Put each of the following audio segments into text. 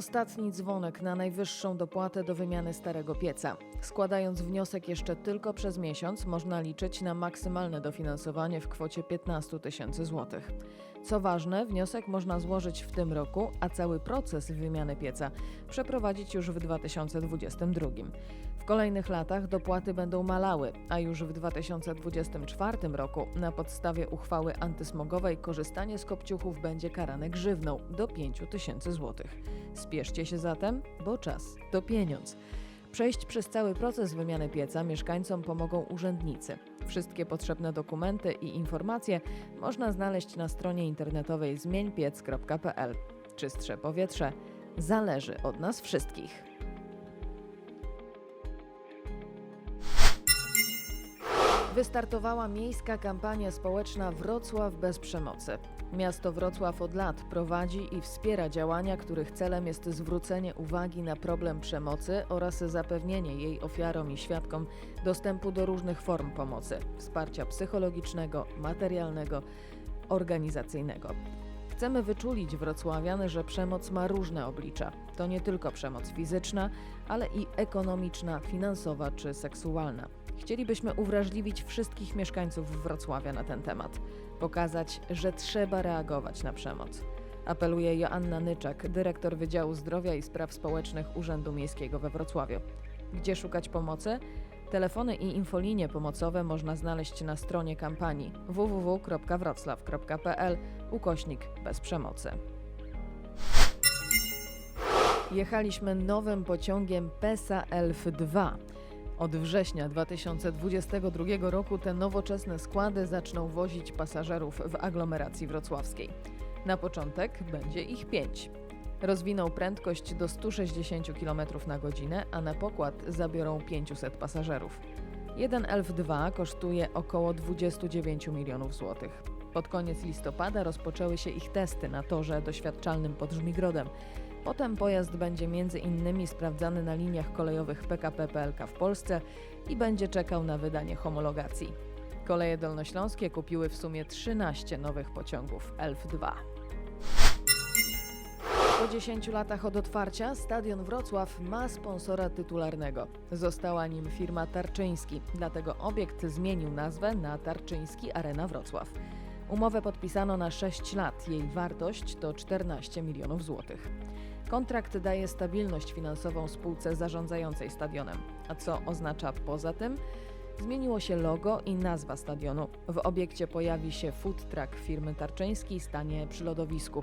ostatni dzwonek na najwyższą dopłatę do wymiany starego pieca. Składając wniosek jeszcze tylko przez miesiąc, można liczyć na maksymalne dofinansowanie w kwocie 15 tysięcy złotych. Co ważne, wniosek można złożyć w tym roku, a cały proces wymiany pieca przeprowadzić już w 2022. W kolejnych latach dopłaty będą malały, a już w 2024 roku na podstawie uchwały antysmogowej korzystanie z kopciuchów będzie karane grzywną do 5 tysięcy złotych. Spieszcie się zatem, bo czas to pieniądz. Przejść przez cały proces wymiany pieca mieszkańcom pomogą urzędnicy. Wszystkie potrzebne dokumenty i informacje można znaleźć na stronie internetowej zmieńpiec.pl. Czystsze powietrze zależy od nas wszystkich. Wystartowała miejska kampania społeczna Wrocław bez przemocy. Miasto Wrocław od lat prowadzi i wspiera działania, których celem jest zwrócenie uwagi na problem przemocy oraz zapewnienie jej ofiarom i świadkom dostępu do różnych form pomocy wsparcia psychologicznego, materialnego, organizacyjnego. Chcemy wyczulić wrocławian, że przemoc ma różne oblicza. To nie tylko przemoc fizyczna, ale i ekonomiczna, finansowa czy seksualna. Chcielibyśmy uwrażliwić wszystkich mieszkańców Wrocławia na ten temat, pokazać, że trzeba reagować na przemoc. Apeluje Joanna Nyczak, dyrektor Wydziału Zdrowia i Spraw Społecznych Urzędu Miejskiego we Wrocławiu. Gdzie szukać pomocy? Telefony i infolinie pomocowe można znaleźć na stronie kampanii www.wroclaw.pl ukośnik bez przemocy. Jechaliśmy nowym pociągiem PESA Elf 2. Od września 2022 roku te nowoczesne składy zaczną wozić pasażerów w aglomeracji wrocławskiej. Na początek będzie ich pięć. Rozwiną prędkość do 160 km na godzinę, a na pokład zabiorą 500 pasażerów. Jeden Elf 2 kosztuje około 29 milionów złotych. Pod koniec listopada rozpoczęły się ich testy na torze doświadczalnym pod Żmigrodem. Potem pojazd będzie między innymi sprawdzany na liniach kolejowych PKP PLK w Polsce i będzie czekał na wydanie homologacji. Koleje dolnośląskie kupiły w sumie 13 nowych pociągów Elf 2. Po 10 latach od otwarcia Stadion Wrocław ma sponsora tytularnego. Została nim firma Tarczyński, dlatego obiekt zmienił nazwę na Tarczyński Arena Wrocław. Umowę podpisano na 6 lat, jej wartość to 14 milionów złotych. Kontrakt daje stabilność finansową spółce zarządzającej stadionem. A co oznacza poza tym? Zmieniło się logo i nazwa stadionu. W obiekcie pojawi się food truck firmy Tarczyński, stanie przy lodowisku.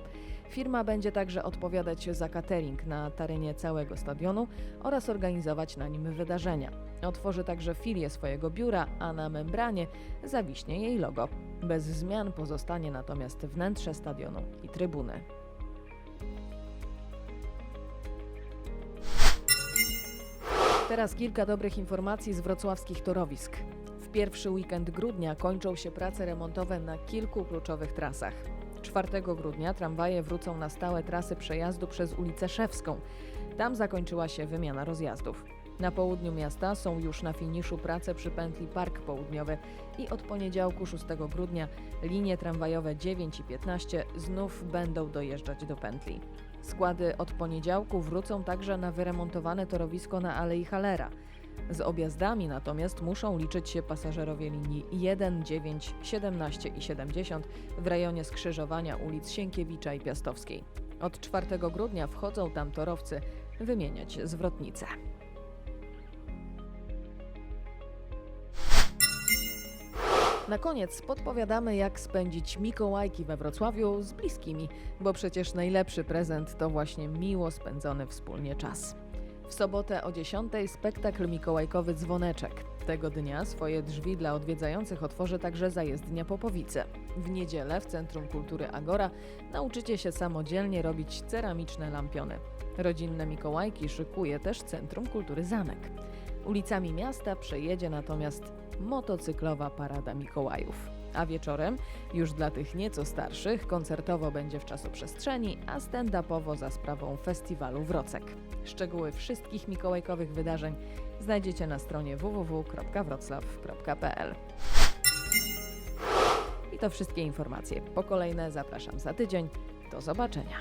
Firma będzie także odpowiadać za catering na terenie całego stadionu oraz organizować na nim wydarzenia. Otworzy także filię swojego biura, a na membranie zawiśnie jej logo. Bez zmian pozostanie natomiast wnętrze stadionu i trybuny. Teraz kilka dobrych informacji z wrocławskich torowisk. W pierwszy weekend grudnia kończą się prace remontowe na kilku kluczowych trasach. 4 grudnia tramwaje wrócą na stałe trasy przejazdu przez ulicę Szewską. Tam zakończyła się wymiana rozjazdów. Na południu miasta są już na finiszu prace przy pętli Park Południowy i od poniedziałku 6 grudnia linie tramwajowe 9 i 15 znów będą dojeżdżać do pętli. Składy od poniedziałku wrócą także na wyremontowane torowisko na Alei Halera. Z objazdami natomiast muszą liczyć się pasażerowie linii 1, 9, 17 i 70 w rejonie skrzyżowania ulic Sienkiewicza i Piastowskiej. Od 4 grudnia wchodzą tam torowcy wymieniać zwrotnice. Na koniec podpowiadamy, jak spędzić Mikołajki we Wrocławiu z bliskimi, bo przecież najlepszy prezent to właśnie miło spędzony wspólnie czas. W sobotę o 10 spektakl Mikołajkowy Dzwoneczek. Tego dnia swoje drzwi dla odwiedzających otworzy także zajezdnia Popowice. W niedzielę w Centrum Kultury Agora nauczycie się samodzielnie robić ceramiczne lampiony. Rodzinne Mikołajki szykuje też Centrum Kultury Zamek. Ulicami miasta przejedzie natomiast motocyklowa parada Mikołajów. A wieczorem, już dla tych nieco starszych, koncertowo będzie w czasoprzestrzeni, a stand-upowo za sprawą festiwalu Wrocek. Szczegóły wszystkich mikołajkowych wydarzeń znajdziecie na stronie www.wroclaw.pl. I to wszystkie informacje. Po kolejne zapraszam za tydzień. Do zobaczenia.